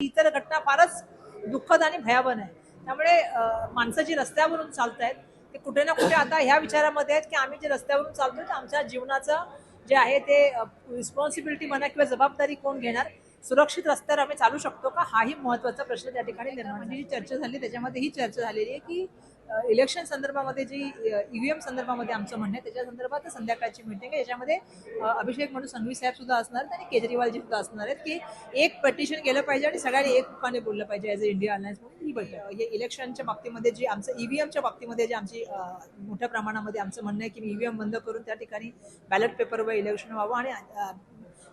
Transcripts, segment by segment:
इतर घटना फारच दुःखद आणि भयावन आहे. त्यामुळे माणसं जी रस्त्यावरून चालत आहेत ते कुठे ना कुठे आता ह्या विचारामध्ये आहेत की आम्ही जे रस्त्यावरून चालतोय तर आमच्या जीवनाचं जे आहे ते रिस्पॉन्सिबिलिटी म्हणा किंवा जबाबदारी कोण घेणार? सुरक्षित रस्त्यावर आम्ही चालू शकतो का? हाही महत्त्वाचा प्रश्न त्या ठिकाणी निर्माण म्हणजे जी चर्चा झाली त्याच्यामध्ये ही चर्चा झालेली आहे की इलेक्शन संदर्भामध्ये जी ईव्हीएम संदर्भामध्ये आमचं म्हणणं आहे त्याच्या संदर्भात संध्याकाळची मिटिंग आहे. याच्यामध्ये अभिषेक म्हणून संघवी साहेब सुद्धा असणार आहेत आणि केजरीवालजी सुद्धा असणार आहेत की एक पटिशन केलं पाहिजे आणि सगळ्यांनी एक रुपाने बोललं पाहिजे ॲज अ इंडिया अलायन्स म्हणून. ही बैठक. हे इलेक्शनच्या बाबतीमध्ये जी आमचं ईव्हीएमच्या बाबतीमध्ये जे आमची मोठ्या प्रमाणामध्ये आमचं म्हणणं आहे की ईव्हीएम बंद करून त्या ठिकाणी बॅलेट पेपरवर इलेक्शन व्हावं आणि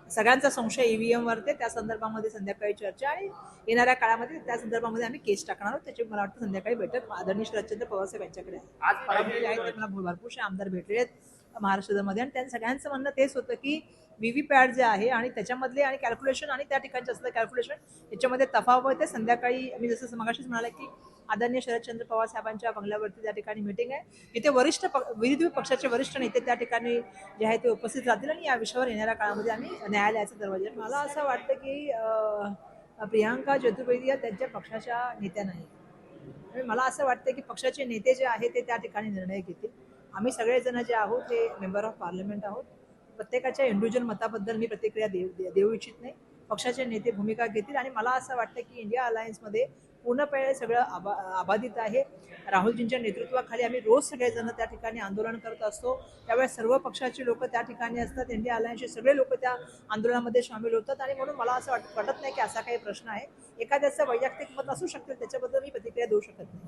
सगळ्यांचा संशय ईव्हीएम वरते त्या संदर्भामध्ये संध्याकाळी चर्चा आणि येणाऱ्या काळामध्ये त्या संदर्भामध्ये आम्ही केस टाकणार आहोत. त्याची मला वाटतं संध्याकाळी बैठक आदरणीय शरदचंद्र पवारसाहेब यांच्याकडे आहे. आज आहेत ते मला भरपूरसे आमदार भेटले आहेत महाराष्ट्रामध्ये. आणि त्यांचं सगळ्यांचं म्हणणं तेच होतं की व्हीव्हीपॅट जे आहे आणि त्याच्यामधले आणि कॅल्क्युलेशन आणि त्या ठिकाणचे असलं कॅल्क्युलेशन याच्यामध्ये तफावत आहे. संध्याकाळी मी जसं मगाशीच म्हणाले की आदरणीय शरदचंद्र पवार साहेबांच्या बंगल्यावरती त्या ठिकाणी मिटिंग आहे. इथे वरिष्ठ विरोधी पक्षाचे वरिष्ठ नेते त्या ठिकाणी जे आहे ते उपस्थित राहतील आणि या विषयावर येणाऱ्या काळामध्ये आम्ही न्यायालयाचा दरवाजा मला असं वाटतं की प्रियांका चतुर्वेदी या त्यांच्या पक्षाच्या नेत्या नाही मला असं वाटतं की पक्षाचे नेते जे आहेत ते त्या ठिकाणी निर्णय घेतील. आम्ही सगळेजण जे आहोत ते मेंबर ऑफ पार्लमेंट आहोत. प्रत्येकाच्या इंडिव्हिज्युअल मताबद्दल मी प्रतिक्रिया देऊ दे- देऊ इच्छित नाही. पक्षाचे नेते भूमिका घेतील आणि मला असं वाटतं की इंडिया अलायन्समध्ये पूर्णपणे सगळं आबा आबाधित आहे. राहुलजींच्या नेतृत्वाखाली आम्ही रोज सगळेजण त्या ठिकाणी आंदोलन करत असतो. त्यावेळेस सर्व पक्षाचे लोक त्या ठिकाणी असतात. इंडिया अलायन्सचे सगळे लोक त्या आंदोलनामध्ये सामील होतात. आणि म्हणून मला असं वाटत वाटत नाही की असा काही प्रश्न आहे. एखाद्याचं वैयक्तिक मत असू शकते. त्याच्याबद्दल मी प्रतिक्रिया देऊ शकत नाही.